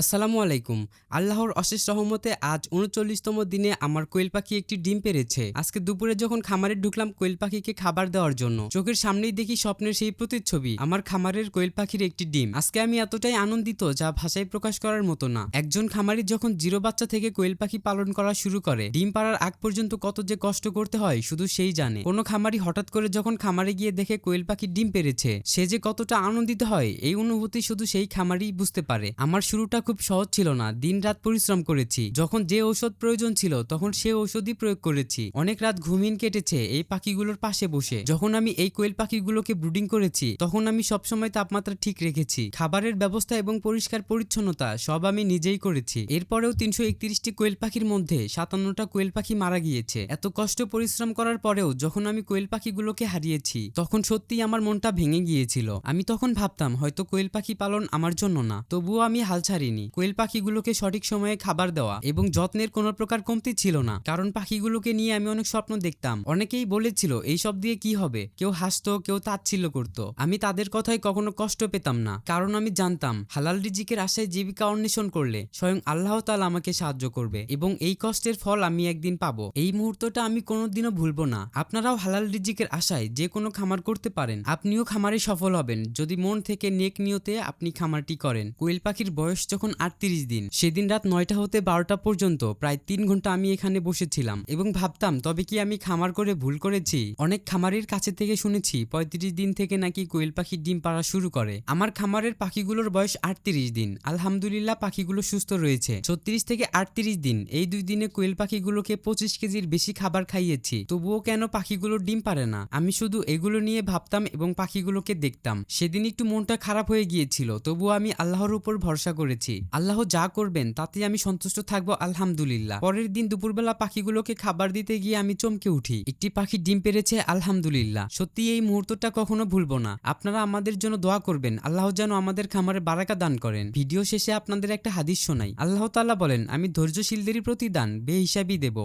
আসসালামু আলাইকুম। আল্লাহর অশেষ রহমতে আজ উনচল্লিশতম দিনে আমার কোয়েল পাখি একটি ডিম পেরেছে। আজকে দুপুরে যখন খামারে ঢুকলাম কোয়েল পাখিকে খাবার দেওয়ার জন্য, চোখের সামনেই দেখি স্বপ্নের সেই প্রতিচ্ছবি, আমার খামারের কোয়েল পাখির একটি ডিম। আজকে আমি এতটাই আনন্দিত যা ভাষায় প্রকাশ করার মতো না। একজন খামারি যখন জিরো বাচ্চা থেকে কোয়েল পাখি পালন করা শুরু করে, ডিম পাড়ার আগ পর্যন্ত কত যে কষ্ট করতে হয় শুধু সেই জানে। কোনো খামারি হঠাৎ করে যখন খামারে গিয়ে দেখে কোয়েল পাখি ডিম পেরেছে, সে যে কতটা আনন্দিত হয়, এই অনুভূতি শুধু সেই খামারই বুঝতে পারে। আমার শুরুটা খুব সহজ ছিল না। দিন রাত পরিশ্রম করেছি। যখন যে ঔষধ প্রয়োজন ছিল, তখন সে ঔষধই প্রয়োগ করেছি। অনেক রাত ঘুমিন কেটেছে এই পাখিগুলোর পাশে বসে। যখন আমি এই কোয়েল পাখিগুলোকে ব্রুডিং করেছি, তখন আমি সবসময় তাপমাত্রা ঠিক রেখেছি। খাবারের ব্যবস্থা এবং পরিষ্কার পরিচ্ছন্নতা সব আমি নিজেই করেছি। এরপরেও তিনশো একত্রিশটি কোয়েল পাখির মধ্যে সাতান্নটা কোয়েল পাখি মারা গিয়েছে। এত কষ্ট পরিশ্রম করার পরেও যখন আমি কোয়েল পাখিগুলোকে হারিয়েছি, তখন সত্যিই আমার মনটা ভেঙে গিয়েছিল। আমি তখন ভাবতাম, হয়তো কোয়েল পাখি পালন আমার জন্য না। তবুও আমি হাল ছাড়িনি। কোয়েল পাখিগুলোকে সঠিক সময়ে খাবার দেওয়া এবং যত্নের কোনো প্রকার কমতি ছিল না। কারণ পাখিগুলোকে নিয়ে আমি অনেক স্বপ্ন দেখতাম। অনেকেই বলেছিল, এই সব দিয়ে কি হবে? কেউ হাসতো, কেউ তাচ্ছিল্য করত। আমি তাদের কথায় কখনো কষ্ট পেতাম না। কারণ আমি জানতাম, হালাল রিজিকের আশায় জীবিকা অন্বেষণ করলে স্বয়ং আল্লাহ তাআলা আমাকে সাহায্য করবে এবং এই কষ্টের ফল আমি একদিন পাবো। এই মুহূর্তটা আমি কোনোদিনও ভুলবো না। আপনারাও হালাল রিজিকের আশায় যে কোনো খামার করতে পারেন। আপনিও খামারে সফল হবেন। যদি মন থেকে নেক নিয়তে আপনি খামারটি করেন। কোয়েল পাখির বয়স যখন আটত্রিশ দিন। সেদিন রাত নয়টা হতে বারোটা পর্যন্ত প্রায় তিন ঘণ্টা আমি এখানে বসেছিলাম এবং ভাবতাম, তবে কি আমি খামার করে ভুল করেছি? অনেক খামারের কাছে থেকে শুনেছি, পঁয়ত্রিশ দিন থেকে নাকি কোয়েল পাখির ডিম পাড়া শুরু করে। আমার খামারের পাখিগুলোর বয়স আটত্রিশ দিন। আলহামদুলিল্লাহ, পাখিগুলো সুস্থ রয়েছে। ছত্রিশ থেকে আটত্রিশ দিন, এই দুই দিনে কোয়েল পাখিগুলোকে পঁচিশ কেজির বেশি খাবার খাইয়েছি। তবুও কেন পাখিগুলো ডিম পারে না? আমি শুধু এগুলো নিয়ে ভাবতাম এবং পাখিগুলোকে দেখতাম। সেদিন একটু মনটা খারাপ হয়ে গিয়েছিল, তবুও আমি আল্লাহর উপর ভরসা করেছি। আল্লাহ যা করবেন তাতে আমি সন্তুষ্ট থাকব, আলহামদুলিল্লাহ। পরের দিন দুপুরবেলা পাখিগুলোকে খাবার দিতে গিয়ে আমি চমকে উঠি। একটি পাখি ডিম পেরেছে, আলহামদুলিল্লাহ। সত্যি এই মুহূর্তটা কখনো ভুলবো না। আপনারা আমাদের জন্য দোয়া করবেন, আল্লাহ যেন আমাদের খামারে বারাকা দান করেন। ভিডিও শেষে আপনাদের একটা হাদিস শোনাই। আল্লাহ তাল্লাহ বলেন, আমি ধৈর্যশীলদেরই প্রতি প্রতিদান, বেহিসাবি দেব।